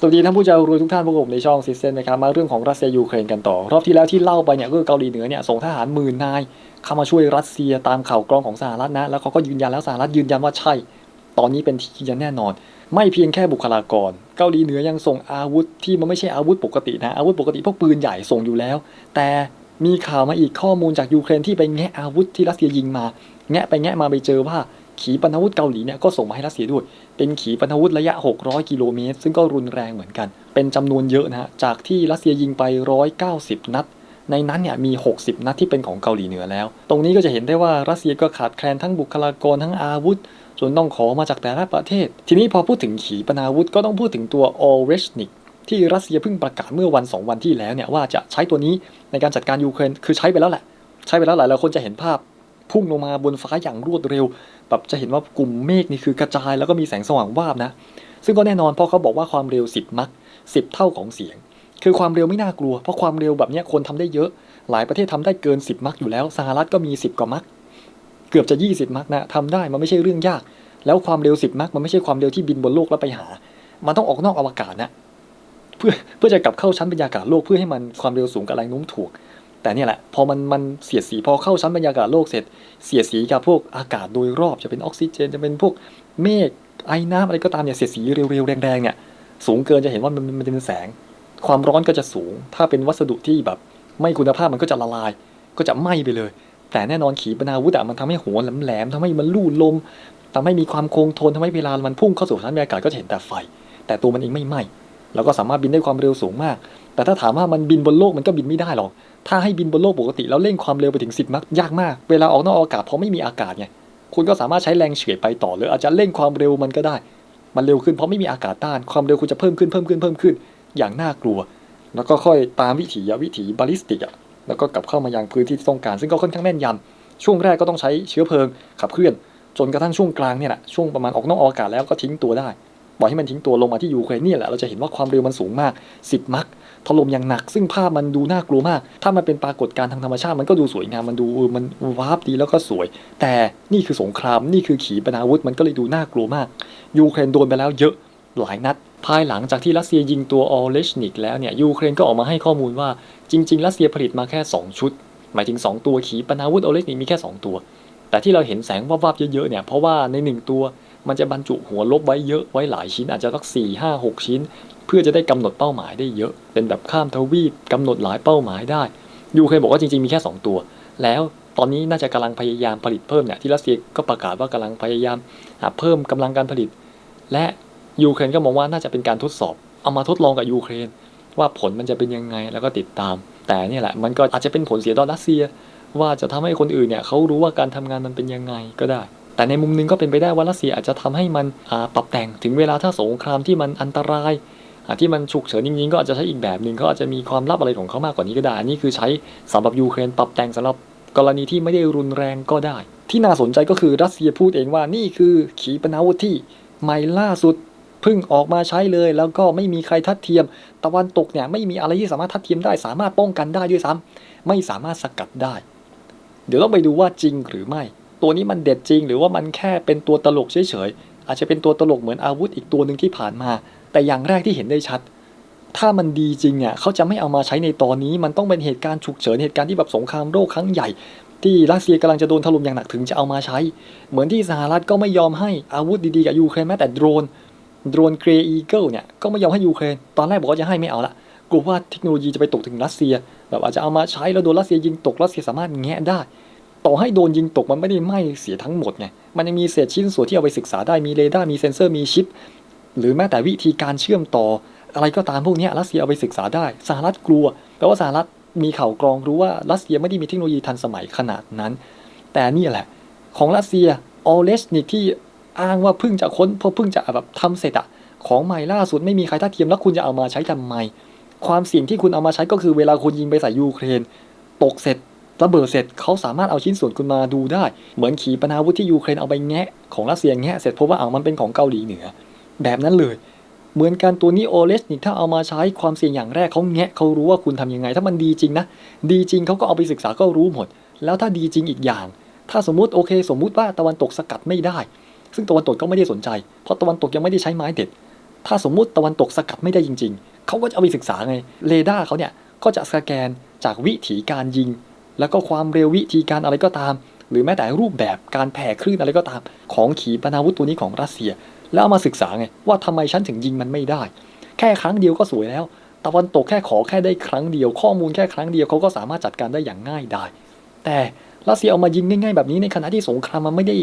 สวัสดีท่านผู้ใจรวยทุกท่านพวกผมในช่องซิสเซนนะครับมาเรื่องของรัสเซียยูเครนกันต่อ รอบที่แล้วที่เล่าไปเนี่ยก็เกาหลีเหนือเนี่ยส่งทหารหมื่นนายเข้ามาช่วยรัสเซียตามข่าวกรองของสหรัฐนะ แล้วเขาก็ยืนยันแล้วสหรัฐยืนยันว่าใช่ ตอนนี้เป็นที่ยืนยันแน่นอน ไม่เพียงแค่บุคลากร เกาหลีเหนือยังส่งอาวุธที่มันไม่ใช่อาวุธปกตินะอาวุธปกติพวกปืนใหญ่ส่งอยู่แล้ว แต่มีข่าวมาอีกข้อมูลจากยูเครนที่ไปแงะอาวุธที่รัสเซียยิงมา แงะไปแงะมาไปเจอว่า ขีปนาวุธเกาหลีเนี่ยก็ส่งมาให้รัสเซียด้วย เป็นขีปนาวุธระยะ 600 กิโลเมตร ซึ่งก็รุนแรงเหมือนกัน เป็นจำนวนเยอะนะฮะ จากที่รัสเซียยิงไป 190 นัด ในนั้นเนี่ยมี 60 นัดที่เป็นของเกาหลีเหนือแล้ว ตรงนี้ก็จะเห็นได้ว่ารัสเซียก็ขาดแคลนทั้งบุคลากรทั้งอาวุธส่วนต้องขอมาจากแต่ละประเทศ ทีนี้พอพูดถึงขีปนาวุธก็ต้องพูดถึงตัวออเรชนิกที่รัสเซียเพิ่งประกาศเมื่อวัน 2 วันที่แล้วเนี่ยว่าจะใช้ตัวนี้ในการจัดการยูเครน คือใช้ไปแล้วแหละ ใช้ไปแล้วหลายหลายคนจะเห็นภาพ พุ่งลงมาบนฟ้าอย่างรวดเร็ว แบบจะเห็นว่ากลุ่มเมฆนี่คือกระจายแล้วก็มีแสงสว่างวาบนะ ซึ่งก็แน่นอนเพราะเขาบอกว่าความเร็ว 10 มัก10 เท่าของเสียง คือความเร็วไม่น่ากลัว เพราะความเร็วแบบนี้คนทำได้เยอะ หลายประเทศทำได้เกิน 10 มักอยู่แล้ว สหรัฐก็มี 10 กว่ามักเกือบจะ 20 มักนะทำได้มันไม่ใช่เรื่องยาก แล้วความเร็ว 10 มักมันไม่ใช่ความเร็วที่บินบนโลกแล้วไปหา มันต้องออกนอกอวกาศนะเพื่อเพื่อจะกลับเข้าชั้นบรรยากาศโลกเพื่อให้มันความเร็วสูงกับแรงโน้มถ่วง แต่เนี่ยแหละพอมันมันเสียดสีพอเข้าชั้นบรรยากาศโลกเสร็จ เสียดสีกับพวกอากาศโดยรอบจะเป็นออกซิเจนจะเป็นพวกเมฆไอ้น้ำอะไรก็ตามเนี่ยเสียดสีเร็วๆแรงๆเนี่ยสูงเกินจะเห็นว่ามันมันเป็นแสง ความร้อนก็จะสูง ถ้าเป็นวัสดุที่แบบ ไม่คุณภาพมันก็จะละลาย ก็จะไหม้ไปเลย แต่แน่นอนขีปนาวุธอะมันทำให้หัวแหลมๆทำให้มันลู่ลมทำให้มีความคงทนทำให้เวลามันพุ่งเข้าสู่ชั้นบรรยากาศก็จะเห็นแต่ไฟ แต่ตัวมันเองไม่ไหม้แล้วก็สามารถบินได้ความเร็วสูงมาก แต่ถ้าถามว่ามันบินบนโลกมันก็บินไม่ได้หรอก ถ้าให้บินบนโลกปกติแล้วเร่งความเร็วไปถึง 10 มักยากมาก เวลาออกนอกอากาศเพอไม่มีอากาศไง คุณก็สามารถใช้แรงเฉื่อยไปต่อหรืออาจจะเร่งความเร็วมันก็ได้ มันเร็วขึ้นเพราะไม่มีอากาศต้าน ความเร็วคุณจะเพิ่มขึ้นเพิ่มขึ้นเพิ่มขึ้น อย่างน่ากลัว แล้วก็ค่อยตามวิถีวิถีบาลิสติกอะแล้วก็กลับเข้ามายังพื้นที่ที่ต้องการ ซึ่งก็ค่อนข้างแม่นยำช่วงแรกก็ต้องใช้เชื้อเพลิงขับเคลื่อน จนกระทั่งช่วงกลางเนี่ยแหละช่วงประมาณออกนอกอากาศแล้วก็ทิ้งตัวได้ปล่อยให้มันทิ้งตัวลงมาที่ยูเครนนี่แหละเราจะเห็นว่าความเร็วมันสูงมาก 10 มัก ถล่มอย่างหนัก ซึ่งภาพมันดูน่ากลัวมาก ถ้ามันเป็นปรากฏการณ์ทางธรรมชาติมันก็ดูสวยงามมันดูมันวาบดีแล้วก็สวย แต่นี่คือสงครามนี่คือขีปนาวุธมันก็เลยดูน่ากลัวมากยูเครนโดนไปแล้วเยอะหลายนัด ภายหลังจากที่รัสเซียยิงตัวออเลชนิกแล้วเนี่ยยูเครนก็ออกมาให้ข้อมูลว่าจริง ๆ รัสเซียผลิตมาแค่ 2 ชุด หมายถึง 2 ตัวขีปนาวุธออเลชนิกมีแค่ 2 ตัว แต่ที่เราเห็นแสงวับๆเยอะๆเนี่ยเพราะว่าใน 1 ตัว มันจะบรรจุหัวลบไว้เยอะไว้หลายชิ้นอาจจะสักสี่ห้าหกชิ้น เพื่อจะได้กำหนดเป้าหมายได้เยอะ เป็นแบบข้ามทวีปกำหนดหลายเป้าหมายได้ยูเครนบอกว่าจริงๆมีแค่ 2 ตัว แล้วตอนนี้น่าจะกำลังพยายามผลิตเพิ่มเนี่ยที่รัสเซียก็ประกาศว่ากำลังพยายามเพิ่มกำลังการผลิต และยูเครนก็มองว่าน่าจะเป็นการทดสอบ เอามาทดลองกับยูเครน ว่าผลมันจะเป็นยังไงแล้วก็ติดตาม แต่นี่แหละมันก็อาจจะเป็นผลเสียต่อรัสเซีย ว่าจะทำให้คนอื่นเนี่ยเขารู้ว่าการทำงานมันเป็นยังไงก็ได้ แต่ในมุมหนึงก็เป็นไปได้ว่ารัสเซียอาจจะทำให้มันปรับแต่งถึงเวลาถ้าสงครามที่มันอันตรายที่มันฉุกเฉินจริงๆก็อาจจะใช้อีกแบบหนึ่งเขาอาจจะมีความลับอะไรของเขามากกว่านี้ก็ได้อันนี่คือใช้สำหรับยูเครนปรับแต่งสำหรับกรณีที่ไม่ได้รุนแรงก็ได้ ที่น่าสนใจก็คือรัสเซียพูดเองว่านี่คือขีปนาวุธที่ใหม่ล่าสุดเพิ่งออกมาใช้เลย แล้วก็ไม่มีใครทัดเทียม ตะวันตกเนี่ยไม่มีอะไรที่สามารถทัดเทียมได้ สามารถป้องกันได้ด้วยซ้ำไม่สามารถสกัดได้ เดี๋ยวต้องไปดูว่าจริงหรือไม่ ตัวนี้มันเด็ดจริง หรือว่ามันแค่เป็นตัวตลกเฉยๆอาจจะเป็นตัวตลกเหมือนอาวุธอีกตัวหนึ่งที่ผ่านมา แต่อย่างแรกที่เห็นได้ชัด ถ้ามันดีจริงเนี่ยเขาจะไม่เอามาใช้ในตอนนี้ มันต้องเป็นเหตุการณ์ฉุกเฉินเหตุการณ์ที่แบบสงครามโลกครั้งใหญ่ ที่รัสเซียกำลังจะโดนถล่มอย่างหนักถึงจะเอามาใช้ เหมือนที่สหรัฐก็ไม่ยอมให้อาวุธดีๆกับยูเครนแม้แต่โดรนโดรนเกรย์อีเกิลเนี่ยก็ไม่ยอมให้ยูเครนตอนแรกบอกว่าจะให้ไม่เอาละกลัวว่าเทคโนโลยีจะไปตกถึงรัสเซีย แบบอาจจะเอามาใช้แล้วโดนรัสเซียยิงตกรัสเซียสามารถแงะได้ ต่อให้โดนยิงตกมันไม่ได้ไหม้เสียทั้งหมดไงมันยังมีเศษชิ้นส่วนที่เอาไปศึกษาได้มีเรดาร์มีเซ็นเซอร์มีชิป หรือแม้แต่วิธีการเชื่อมต่อ อะไรก็ตามพวกนี้รัสเซียเอาไปศึกษาได้สหรัฐกลัวแปลว่าสหรัฐมีข่าวกรองรู้ว่ารัสเซียไม่ได้มีเทคโนโลยีทันสมัยขนาดนั้น แต่นี่แหละ ของรัสเซียออเลสนิกที่อ้างว่าเพิ่งจะค้นเพราะเพิ่งจะแบบทำเสร็จอะของใหม่ล่าสุดไม่มีใครทัดเทียมแล้วคุณจะเอามาใช้ทำไม ความเสี่ยงที่คุณเอามาใช้ก็คือเวลาคุณยิงไปใส่ยูเครน ตกเสร็จ ระเบิดเสร็จเขาสามารถเอาชิ้นส่วนคุณมาดูได้ เหมือนขีปนาวุธที่ยูเครนเอาไปแงะ ของรัสเซียแงะเสร็จพราะว่าเอามันเป็นของเกาหลีเหนือ แบบนั้นเลย เหมือนกันตัวนี้โอเลสนิกถ้าเอามาใช้ความเสี่ยงอย่างแรกเขาแงะเขารู้ว่าคุณทำยังไง ถ้ามันดีจริงนะ ดีจริงเขาก็เอาไปศึกษาก็รู้หมด แล้วถ้าดีจริงอีกอย่าง ถ้าสมมุติโอเค สมมุติว่าตะวันตกสกัดไม่ได้ ซึ่งตะวันตกก็ไม่ได้สนใจ เพราะตะวันตกยังไม่ได้ใช้ไม้เด็ด ถ้าสมมุติตะวันตกสกัดไม่ได้จริง ๆเขาก็จะเอาไปศึกษาไงเรดาร์เขาเนี่ยก็จะสแกนจากวิถีการยิง แล้วก็ความเร็ววิธีการอะไรก็ตาม หรือแม้แต่รูปแบบการแผ่คลื่นอะไรก็ตาม ของขีปนาวุธตัวนี้ของรัสเซีย แล้วเอามาศึกษาไงว่าทำไมฉันถึงยิงมันไม่ได้ แค่ครั้งเดียวก็สวยแล้ว ตะวันตกแค่ขอแค่ได้ครั้งเดียวข้อมูลแค่ครั้งเดียวเขาก็สามารถจัดการได้อย่างง่ายได้ แต่รัสเซียเอามายิงง่ายๆแบบนี้ในขณะที่สงครามมันไม่ได้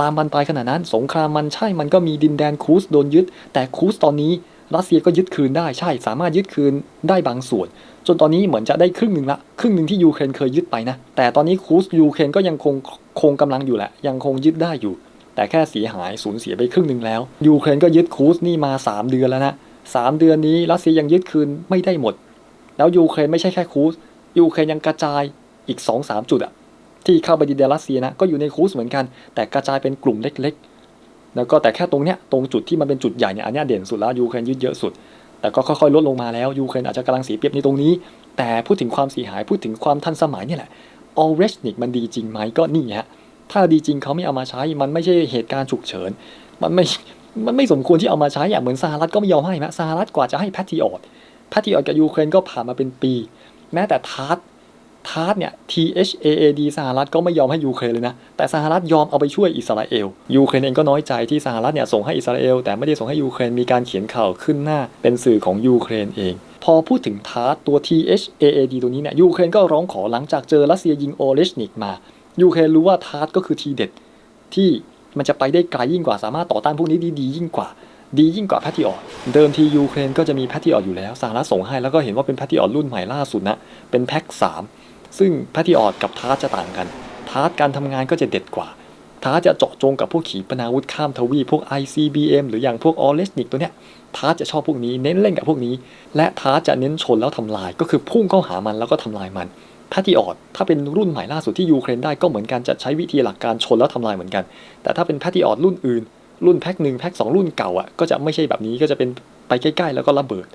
ลามบานปลายขนาดนั้น สงครามมันใช่มันก็มีดินแดนคูสโดนยึด แต่คูสตอนนี้ รัสเซียก็ยึดคืนได้ใช่ สามารถยึดคืนได้บางส่วน จนตอนนี้เหมือนจะได้ครึ่งหนึ่งละ ครึ่งหนึ่งที่ยูเครนเคยยึดไปนะ แต่ตอนนี้คูสยูเครนก็ยังคงคงกำลังอยู่แหละ ยังคงยึดได้อยู่ แต่แค่เสียหายสูญเสียไปครึ่งหนึ่งแล้ว ยูเครนก็ยึดคูสนี่มา 3 เดือนแล้วนะสามเดือนนี้รัสเซียยังยึดคืนไม่ได้หมด แล้วยูเครนไม่ใช่แค่คูสยูเครนยังกระจายอีก 2-3 จุดอะที่เข้าไปดินแดนรัสเซียนะก็อยู่ในคูสเหมือนกัน แต่กระจายเป็นกลุ่มเล็กๆ แล้วก็แต่แค่ตรงเนี้ยตรงจุดที่มันเป็นจุดใหญ่เนี่ยอันนี้เด่นสุดแล้วยูเครนยึดเยอะสุด แต่ก็ค่อยๆลดลงมาแล้วยูเครนอาจจะกำลังเสียเปรียบในตรงนี้ แต่พูดถึงความเสียหายพูดถึงความทันสมัยเนี่ยแหละออเรชนิกมันดีจริงไหมก็นี่ฮะถ้าดีจริงเขาไม่เอามาใช้มันไม่ใช่เหตุการณ์ฉุกเฉิน มันไม่มันไม่สมควรที่เอามาใช้อย่างเหมือนสหรัฐก็ไม่ยอมให้นะสหรัฐกว่าจะให้แพทริออตแพทริออตกับยูเครนก็ผ่านมาเป็นปี แม้แต่ทาร์ต ทาร์ตเนี่ย T H A A D สหรัฐก็ไม่ยอมให้ยูเครนเลยนะ แต่สหรัฐยอมเอาไปช่วยอิสราเอล ยูเครนเองก็น้อยใจที่สหรัฐเนี่ยส่งให้อิสราเอล แต่ไม่ได้ส่งให้ยูเครนมีการเขียนข่าวขึ้นหน้า เป็นสื่อของยูเครนเองพอพูดถึงทาร์ตตัว T H A A D ตัวนี้เนี่ยยูเครนก็ร้องขอหลังจากเจอรัสเซียยิงโอเลชนิกมา ยูเครนรู้ว่าทาร์ตก็คือทีเด็ด ที่มันจะไปได้ไกลยิ่งกว่าสามารถต่อต้านพวกนี้ด้ดียิ่งกว่า ดียิ่งกว่าแพทริออตเดิมทียูเครนก็จะมีแพทริออตอยู่แล้วสหรัฐส่งให้แล้วก็เห็นว่าเป็นแพทริออตรุ่นใหม่ล่าสุดนะเป็นแพ็ค3 ซึ่งแพทริออตกับทาร์จะต่างกันทาร์ตการทำงานก็จะเด็ดกว่าทาร์จะเจาะจงกับพวกขีปนาวุธข้ามทวีปพวก ICBM หรืออย่างพวกออเลสนิกตัวเนี้ยทาร์จะชอบพวกนี้เน้นเล่นกับพวกนี้ และทาร์จะเน้นชนแล้วทำลาย ก็คือพุ่งเข้าหามันแล้วก็ทำลายมันแพทริออตถ้าเป็นรุ่นใหม่ล่าสุดที่ยูเครนได้ก็เหมือนกันจะใช้วิธีหลักการชนแล้วทำลายเหมือนกัน แต่ถ้าเป็นแพทริออตรุ่นอื่น รุ่นแพ็คหนึ่งแพ็คสองรุ่นเก่าอะก็จะไม่ใช่แบบนี้ก็จะเป็นไปใกล้ๆ แล้วก็ระเบิด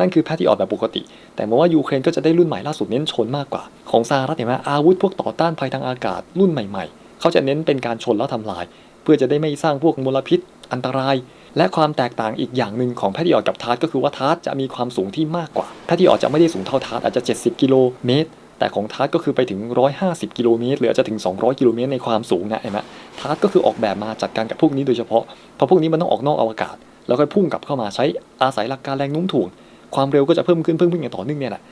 นั่นคือแพทริออตแบบปกติ แต่มองว่ายูเครนก็จะได้รุ่นใหม่ล่าสุดเน้นชนมากกว่า ของสหรัฐเห็นไหมอาวุธพวกต่อต้านภัยทางอากาศรุ่นใหม่ ๆ เขาจะเน้นเป็นการชนแล้วทำลาย เพื่อจะได้ไม่สร้างพวกมลพิษ อันตราย และความแตกต่างอีกอย่างหนึ่งของแพทริออตกับทาร์ตก็คือว่าทาร์ตจะมีความสูงที่มากกว่าแพทริออตจะไม่ได้สูงเท่าทาร์ตอาจจะ 70 กิโลเมตรแต่ของทาร์ตก็คือไปถึง 150 กิโลเมตรหรืออาจจะถึง 200 กิโลเมตรในความสูงนะเห็นไหมทาร์ตก็คือออกแบบมาจัดการกับพวกนี้โดยเฉพาะ เพราะพวกนี้มันต้องออกนอกอวกาศ แล้วค่อยพุ่งกลับเข้ามาใช้อาศัยหลักการแรงโน้มถ่วง ความเร็วก็จะเพิ่มขึ้นเพิ่มขึ้นอย่างต่อเนื่องเนี่ยแหละ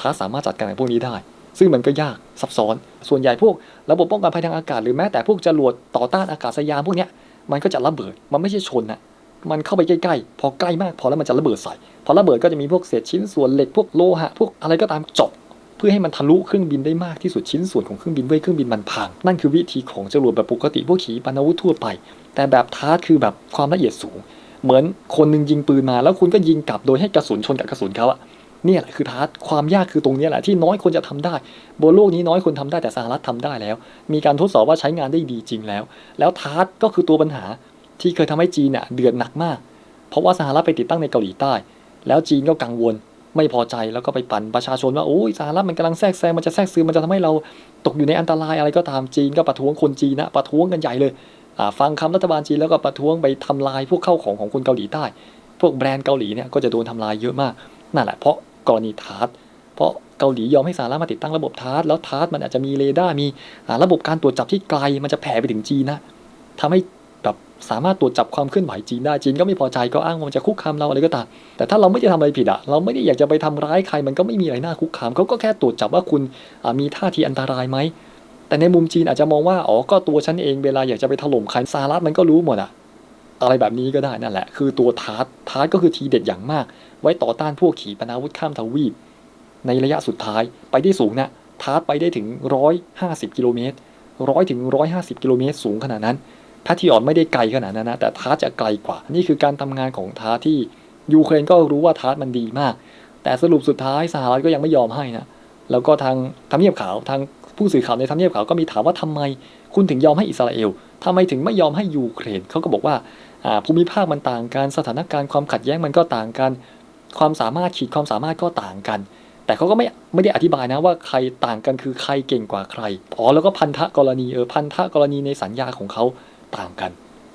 ทาร์สามารถจัดการกับพวกนี้ได้ ซึ่งมันก็ยากซับซ้อน ส่วนใหญ่พวกระบบป้องกันภัยทางอากาศหรือแม้แต่พวกจรวดต่อต้านอากาศยานพวกเนี้ยมันก็จะระเบิด มันไม่ใช่ชนนะมันเข้าไปใกล้ๆ พอใกล้มากพอแล้วมันจะระเบิดใส่ พอระเบิดก็จะมีพวกเศษชิ้นส่วนเหล็กพวกโลหะพวกอะไรก็ตามเจาะเพื่อให้มันทะลุเครื่องบินได้มากที่สุดชิ้นส่วนของเครื่องบินเพื่อให้เครื่องบินมันพัง นั่นคือวิธีของจรวดแบบปกติพวกขีปนาวุธทั่วไป แต่แบบทาร์ตคือแบบความละเอียดสูง เหมือนคนหนึงยิงปืนมา แล้วคุณก็ยิงกลับโดยให้กระสุนชนกับกระสุนเขาอะเนี่ยแหละคือทาร์ตความยากคือตรงนี้แหละที่น้อยคนจะทำได้ บนโลกนี้น้อยคนทำได้แต่สหรัฐทำได้แล้ว มีการทดสอบว่าใช้งานได้ดีจริงแล้ว แล้วทาร์ตก็คือตัวปัญหาที่เคยทำให้จีนเนี่ยเดือดหนักมาก เพราะว่าสหรัฐไปติดตั้งในเกาหลีใต้ แล้วจีนก็กังวลไม่พอใจแล้วก็ไปปั่นประชาชนว่าโอ้ยสหรัฐมันกำลังแทรกแซงมันจะแทรกซึมมันจะทำให้เราตกอยู่ในอันตรายอะไรก็ตามจีนก็ประท้วงคนจีนนะประท้วงกันใหญ่เลย ฟังคำรัฐบาลจีนแล้วก็ประท้วงไปทำลายพวกเข้าของของคนเกาหลีใต้ พวกแบรนด์เกาหลีเนี่ยก็จะโดนทำลายเยอะมากนั่นแหละเพราะกรณีทาร์ตเพราะเกาหลียอมให้สหรัฐมาติดตั้งระบบทาร์ตแล้วทาร์ตมันอาจจะมีเรดาร์มีระบบการตรวจจับที่ไกลมันจะแผ่ไปถึงจีนนะทำให้แบบสามารถตรวจจับความเคลื่อนไหวจีนได้จีนก็ไม่พอใจก็อ้างว่ามันจะคุกคามเราอะไรก็ตามแต่ถ้าเราไม่ได้ทำอะไรผิดอะเราไม่ได้อยากจะไปทำร้ายใครมันก็ไม่มีอะไรน่าคุกคามเขาก็แค่ตรวจจับว่าคุณมีท่าทีอันตรายไหม แต่ในมุมจีนอาจจะมองว่าอ๋อก็ตัวฉันเองเวลาอยากจะไปถล่มใครสหรัฐมันก็รู้หมดอะอะไรแบบนี้ก็ได้นั่นแหละ คือตัวทาร์ตทาร์ตก็คือทีเด็ดอย่างมาก ไว้ต่อต้านพวกขีปนาวุธข้ามทวีป ในระยะสุดท้ายไปได้สูงนะทาร์ตไปได้ถึง 150 กิโลเมตรร้อยถึง 150 กิโลเมตรสูงขนาดนั้นแพทริออตไม่ได้ไกลขนาดนั้นนะแต่ทาร์ตจะไกลกว่า นี่คือการทำงานของทาร์ตที่ยูเครนก็รู้ว่าทาร์ตมันดีมาก แต่สรุปสุดท้ายสหรัฐก็ยังไม่ยอมให้นะแล้วก็ทางทำเนียบขาวทาง ผู้สื่อข่าวในทำเนียบขาวก็มีถามว่าทำไม คุณถึงยอมให้อิสราเอลทำไมถึงไม่ยอมให้ยูเครนเขาก็บอกว่าภูมิภาคมันต่างกันสถานการณ์ความขัดแย้งมันก็ต่างกัน ความสามารถขีดความสามารถก็ต่างกัน แต่เขาก็ไม่ไม่ได้อธิบายนะว่าใครต่างกันคือใครเก่งกว่าใครอ๋อแล้วก็พันธะกรณีเออพันธะกรณีในสัญญาของเขาต่างกัน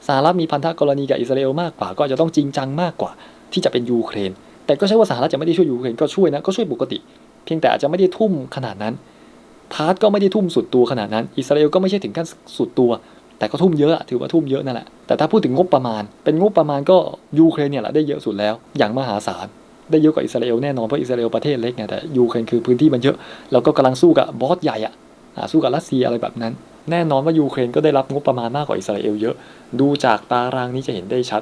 สหรัฐมีพันธะกรณีกับอิสราเอลมากกว่า ก็จะต้องจริงจังมากกว่า ที่จะเป็นยูเครน แต่ก็ใช่ว่าสหรัฐจะไม่ได้ช่วยยูเครนก็ช่วยนะก็ช่วยปกติ เพียงแต่อาจจะไม่ได้ทุ่มขนาดนั้น ทาร์ตก็ไม่ได้ทุ่มสุดตัวขนาดนั้น อิสราเอลก็ไม่ใช่ถึงขั้นสุดตัว แต่ก็ทุ่มเยอะอะถือว่าทุ่มเยอะนั่นแหละ แต่ถ้าพูดถึงงบประมาณ เป็นงบประมาณก็ยูเครนเนี่ยแหละได้เยอะสุดแล้ว อย่างมหาศาล ได้เยอะกว่าอิสราเอลแน่นอนเพราะอิสราเอลประเทศเล็กไงแต่ยูเครนคือพื้นที่มันเยอะ แล้วก็กำลังสู้กับบอสใหญ่อะอ่าสู้กับรัสเซียอะไรแบบนั้น แน่นอนว่ายูเครนก็ได้รับงบประมาณมากกว่าอิสราเอลเยอะ ดูจากตารางนี้จะเห็นได้ชัด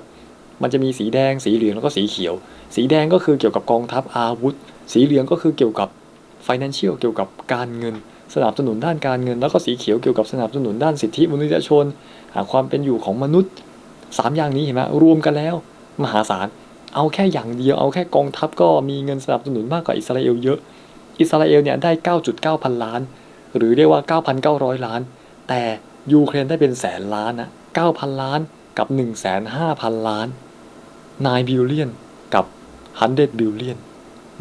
มันจะมีสีแดง สีเหลืองแล้วก็สีเขียว สีแดงก็คือเกี่ยวกับกองทัพอาวุธ สีเหลืองก็คือเกี่ยวกับ financial เกี่ยวกับการเงิน สนับสนุนด้านการเงิน แล้วก็สีเขียวเกี่ยวกับสนับสนุนด้านสิทธิมนุษยชน หาความเป็นอยู่ของมนุษย์สามอย่างนี้เห็นไหมรวมกันแล้ว มหาศาลเอาแค่อย่างเดียวเอาแค่กองทัพก็มีเงินสนับสนุนมากกว่าอิสราเอลเยอะ อิสราเอลเนี่ยได้ 9.9 พันล้าน หรือเรียกว่า 9,900 ล้าน แต่ยูเครนได้เป็นแสนล้านนะ9,000 ล้านกับ 1,500,000 ล้าน9บิลเลียนกับ100บิลเลียน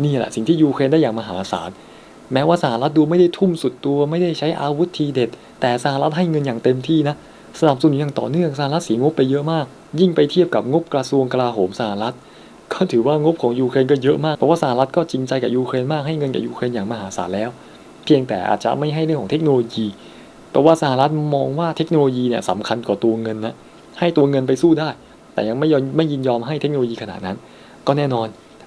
นี่แหละสิ่งที่ยูเครนได้อย่างมหาศาล แม้ว่าสหรัฐดูไม่ได้ทุ่มสุดตัวไม่ได้ใช้อาวุธทีเด็ด แต่สหรัฐให้เงินอย่างเต็มที่นะสนับสนุนอย่างต่อเนื่องสหรัฐเสียงบไปเยอะมาก ยิ่งไปเทียบกับงบกระทรวงกลาโหมสหรัฐ ก็ถือว่างบของยูเครนก็เยอะมากเพราะว่าสหรัฐก็จริงใจกับยูเครนมากให้เงินกับยูเครนอย่างมหาศาลแล้ว เพียงแต่อาจจะไม่ให้เรื่องของเทคโนโลยีเพราะว่าสหรัฐมองว่าเทคโนโลยีเนี่ยสำคัญกว่าตัวเงินนะให้ตัวเงินไปสู้ได้ แต่ยังไม่ยอมไม่ยินยอมให้เทคโนโลยีขนาดนั้น ก็แน่นอน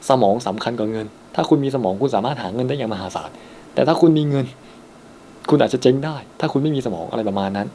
สมองสำคัญกว่าเงิน ถ้าคุณมีสมองคุณสามารถหาเงินได้อย่างมหาศาล แต่ถ้าคุณมีเงิน คุณอาจจะเจ๊งได้ ถ้าคุณไม่มีสมองอะไรประมาณนั้น